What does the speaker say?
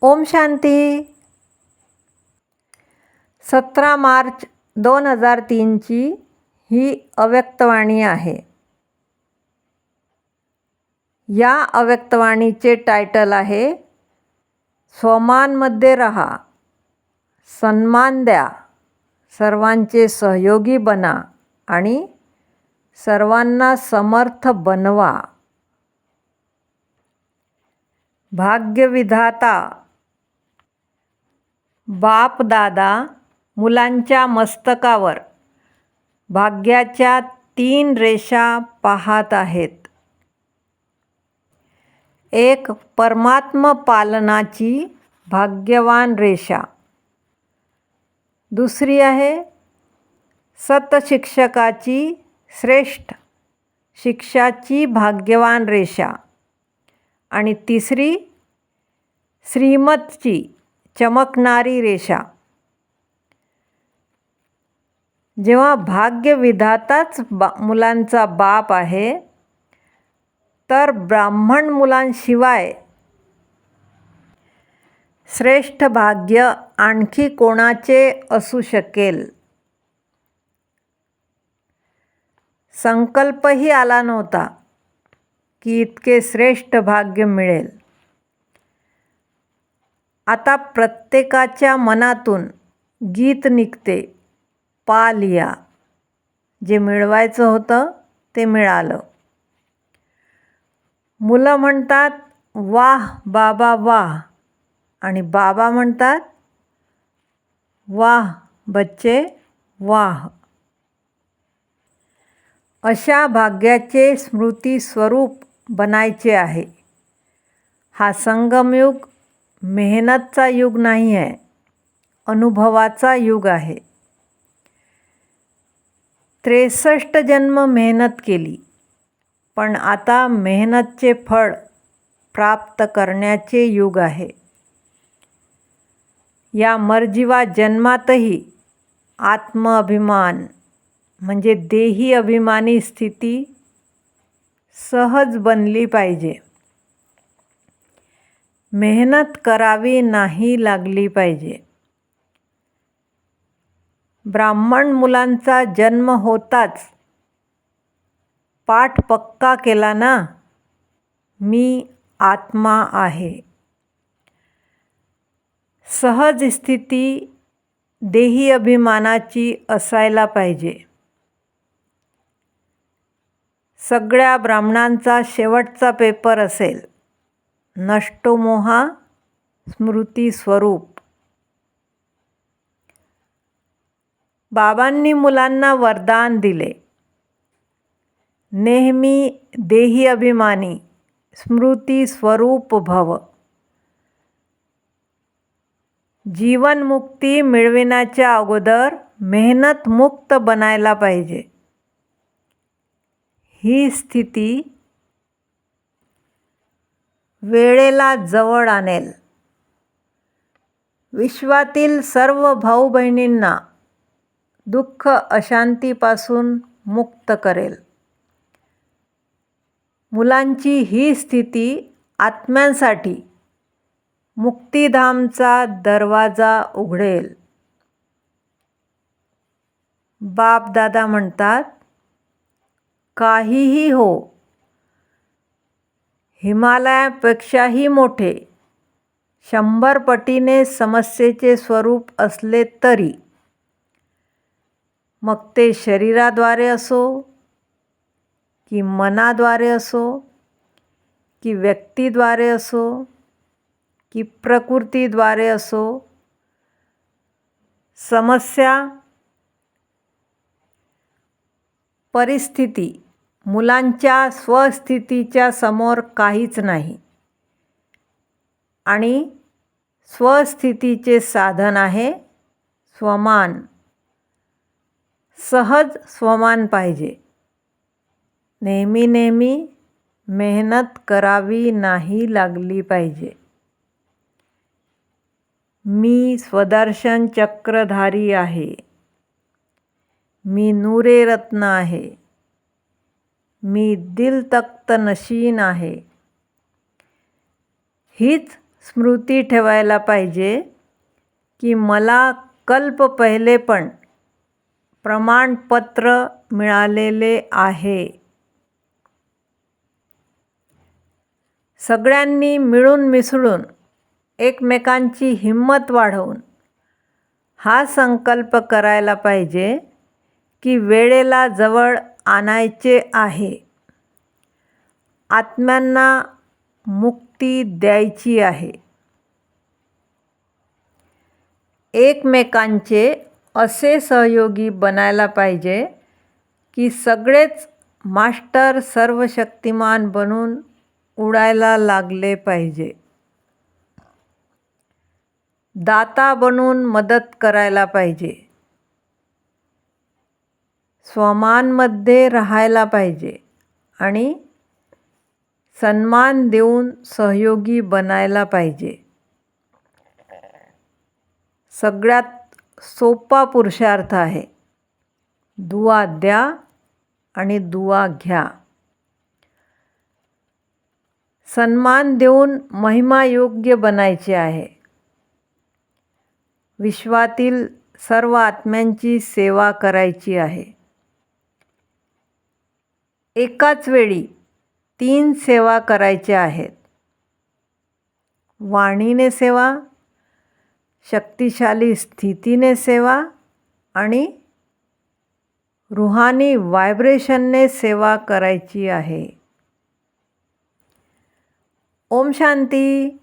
ओम शांती. सतरा मार्च दोन हजार तीनची ही अव्यक्तवाणी आहे. या अव्यक्तवाणीचे टायटल आहे स्वमानमध्ये रहा सन्मान द्या सर्वांचे सहयोगी बना आणि सर्वांना समर्थ बनवा. भाग्यविधाता बाप दादा मुलांच्या मस्तकावर भाग्याच्या तीन रेषा पाहत आहेत. एक परमात्म पालनाची भाग्यवान रेषा. दुसरी आहे सतशिक्षकाची श्रेष्ठ शिक्षाची भाग्यवान रेषा. आणि तिसरी श्रीमतची चमकणारी रेषा. जेव्हा भाग्यविधाताच बा मुलांचा बाप आहे तर ब्राह्मण मुलांशिवाय श्रेष्ठ भाग्य आणखी कोणाचे असू शकेल? संकल्पही आला नव्हता की इतके श्रेष्ठ भाग्य मिळेल. आता प्रत्येकाच्या मनातून गीत निघते पा लिया. जे मिळवायचं होतं ते मिळालं. मुलं म्हणतात वाह बाबा वाह. आणि बाबा म्हणतात वाह बच्चे वाह. अशा भाग्याचे स्मृती स्वरूप बनायचे आहे. हा संगमयुग मेहनतचा युग नाही आहे अनुभवाचा युग आहे. त्रेसष्ट जन्म मेहनत केली पण आता मेहनतचे फळ प्राप्त करण्याचे युग आहे. या मर्जीवा जन्मातही आत्मअभिमान म्हणजे देही अभिमानी स्थिती सहज बनली पाहिजे. मेहनत करावी नाही लागली पाहिजे. ब्राह्मण मुलांचा जन्म होताच. पाठ पक्का केला ना? मी आत्मा आहे. सहज स्थिती देही अभिमानाची असायला पाहिजे. सगळ्या ब्राह्मणांचा शेवटचा पेपर असेल. नष्टोमोहा स्मृती स्वरूप बाबांनी मुलांना वरदान दिले. नेहमी देही अभिमानी स्मृती स्वरूप भव. जीवनमुक्ती मिळविण्याच्या अगोदर मेहनतमुक्त बनायला पाहिजे. ही स्थिती वेळेला जवळ आणेल. विश्वातील सर्व भाऊ बहिणींना दुःख अशांतीपासून मुक्त करेल. मुलांची ही स्थिती आत्म्यांसाठी मुक्तिधामचा दरवाजा उघडेल. बापदादा म्हणतात काहीही हो हिमालयापेक्षाही मोठे. शंभर पटीने समस्येचे स्वरूप असले तरी. मग ते शरीराद्वारे असो, की मनाद्वारे असो, की व्यक्तीद्वारे असो, की प्रकृतीद्वारे असो, समस्या, परिस्थिती मुलांच्या स्वस्थितीच्या समोर काहीच नाही. आणि स्वस्थितीचे साधन आहे स्वमान. सहज स्वमान पाहिजे. नेहमी नेहमी मेहनत करावी नाही लागली पाहिजे. मी स्वदर्शन चक्रधारी आहे. मी नूरे रत्न आहे. मी दिल तख्त नशीन आहे. हीच स्मृती ठेवायला पाहिजे की मला कल्प पहिले पण प्रमाणपत्र मिळालेले आहे. सगळ्यांनी मिळून मिसळून एकमेकांची हिंमत वाढवून हा संकल्प करायला पाहिजे की वेळेला जवळ आणायचे आहे. आत्म्यांना मुक्ती द्यायची आहे. एकमेकांचे असे सहयोगी बनायला पाहिजे की सगळेच मास्टर सर्वशक्तिमान बनून उडायला लागले पाहिजे. दाता बनून मदत करायला पाहिजे. स्वमानमध्ये राहायला पाहिजे आणि सन्मान देऊन सहयोगी बनायला पाहिजे. सगळ्यात सोपा पुरुषार्थ आहे. दुवा द्या आणि दुवा घ्या. सन्मान देऊन महिमा योग्य बनायचे आहे. विश्वातील सर्व आत्म्यांची सेवा करायची आहे. एकाच वेळी तीन सेवा करायच्या आहेत. वाणीने सेवा शक्तिशाली स्थितीने सेवा आणि रुहानी व्हायब्रेशनने सेवा करायची आहे. ओम शांती.